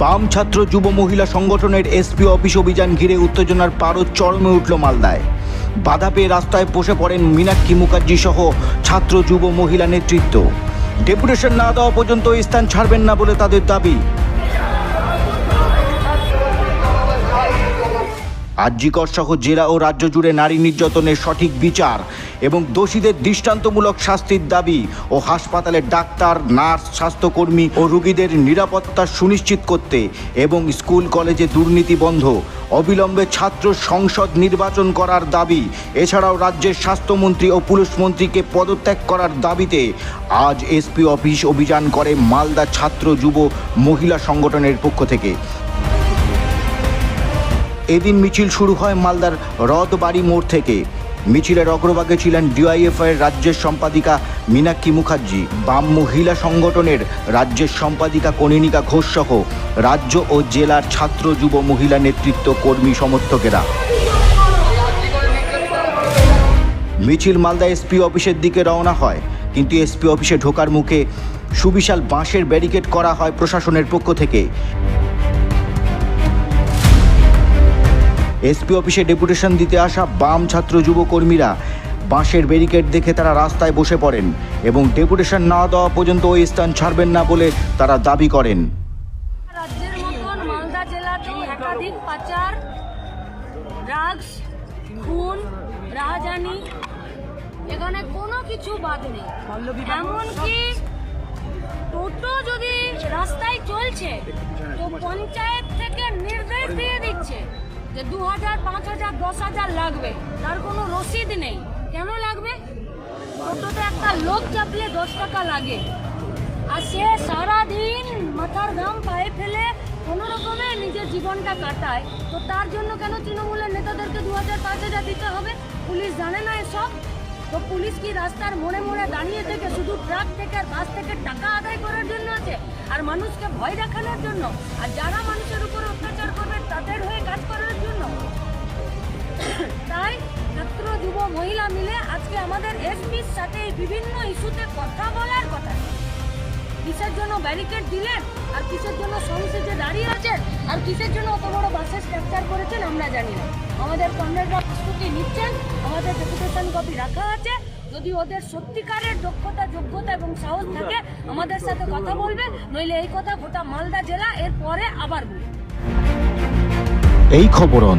বাম ছাত্র যুব মহিলা সংগঠনের এসপি অফিস অভিযান ঘিরে উত্তেজনার পারদ চরমে উঠল মালদায়। বাধা পেয়ে রাস্তায় বসে পড়েন মীনাক্ষী মুখার্জি সহ ছাত্র যুব মহিলা নেতৃত্ব। ডেপুটেশন না দেওয়া পর্যন্ত স্থান ছাড়বেন না বলে তাদের দাবি। আর্যিকর সহ জেলা ও রাজ্য জুড়ে নারী নির্যাতনের সঠিক বিচার এবং দোষীদের দৃষ্টান্তমূলক শাস্তির দাবি ও হাসপাতালের ডাক্তার, নার্স, স্বাস্থ্যকর্মী ও রোগীদের নিরাপত্তা সুনিশ্চিত করতে এবং স্কুল, কলেজে দুর্নীতি বন্ধ। অবিলম্বে ছাত্র সংসদ নির্বাচন করার দাবি। এছাড়াও রাজ্যের স্বাস্থ্যমন্ত্রী ও পুলিশ মন্ত্রীকে পদত্যাগ করার দাবিতে আজ এসপি অফিস অভিযান করে মালদা ছাত্র যুব মহিলা সংগঠনের পক্ষ থেকে। এদিন মিছিল শুরু হয় মালদার রথবাড়ি মোড় থেকে। মিছিলের অগ্রভাগে ছিলেন ডিওয়াইএফআই এর রাজ্যের সম্পাদিকা মীনাক্ষী মুখার্জি, বাম মহিলা সংগঠনের রাজ্যের সম্পাদিকা কনিনিকা ঘোষ সহ রাজ্য ও জেলার ছাত্র যুব মহিলা নেতৃত্ব কর্মী সমর্থকেরা। মিছিল মালদা এসপি অফিসের দিকে রওনা হয়, কিন্তু এসপি অফিসে ঢোকার মুখে সুবিশাল বাঁশের ব্যারিকেড করা হয় প্রশাসনের পক্ষ থেকে। এসপি অফিসে ডেপুটেশন দিতে আসা বাম ছাত্র যুব কর্মীরা বাঁশের ব্যারিকেড দেখে তারা রাস্তায় বসে পড়েন এবং ডেপুটেশন না দেওয়া পর্যন্ত ওই স্থান ছাড়বেন না বলে তারা দাবি করেন। রাজ্যের মতন মালদা জেলাতেও একাধিক পাচার ড্রাগস খুন রাহাজানি এখানে কোনো কিছু বাদ নেই। এমনকি টোটো যদি রাস্তায় চলছে তো পঞ্চায়েত থেকে যে দু হাজার, পাঁচ হাজার, দশ হাজার লাগবে। তার কোনো রসিদ নেই। কেন লাগবে? টোটোতে একটা লোক চাপলে দশ টাকা লাগে। আর সে সারাদিন মাথার ঘাম পায়ে ফেলে কোনো রকমে নিজের জীবনটা কাটায়। তো তার জন্য কেন তৃণমূলের নেতাদেরকে দু হাজার, পাঁচ হাজার দিতে হবে? পুলিশ জানে না এসব। তো পুলিশ কি রাস্তার মোড়ে মোড়ে দাঁড়িয়ে থেকে শুধু ট্রাক থেকে আর বাস থেকে টাকা আদায় করার জন্য আছে? আর মানুষকে ভয় দেখানোর জন্য? আর যারা মানুষের উপর অত্যাচার করবে, তাদের হয়ে কাজ করার জন্য? তাই ছাত্র, যুব, মহিলা মিলে আজকে আমাদের এসপির সাথে এই বিভিন্ন ইস্যুতে কথা বলার কথা। কিসের জন্য ব্যারিকেড দিলেন? আর কিসের জন্য সংসদে দাঁড়িয়ে আছেন? আর কিসের জন্য অত বড় বাসে স্ট্রাকচার করেছেন আমরা জানি না। আমাদের কমরেডরা প্রস্তুতি নিচ্ছেন, আমাদের ডেপুটেশন কপি রাখা আছে। যদি ওদের সত্যিকারের দক্ষতা, যোগ্যতা এবং সাহস থাকে, আমাদের সাথে কথা বলবে, নইলে এই কথা গোটা মালদা জেলা এর পরে আবার বলবে। এই খবরন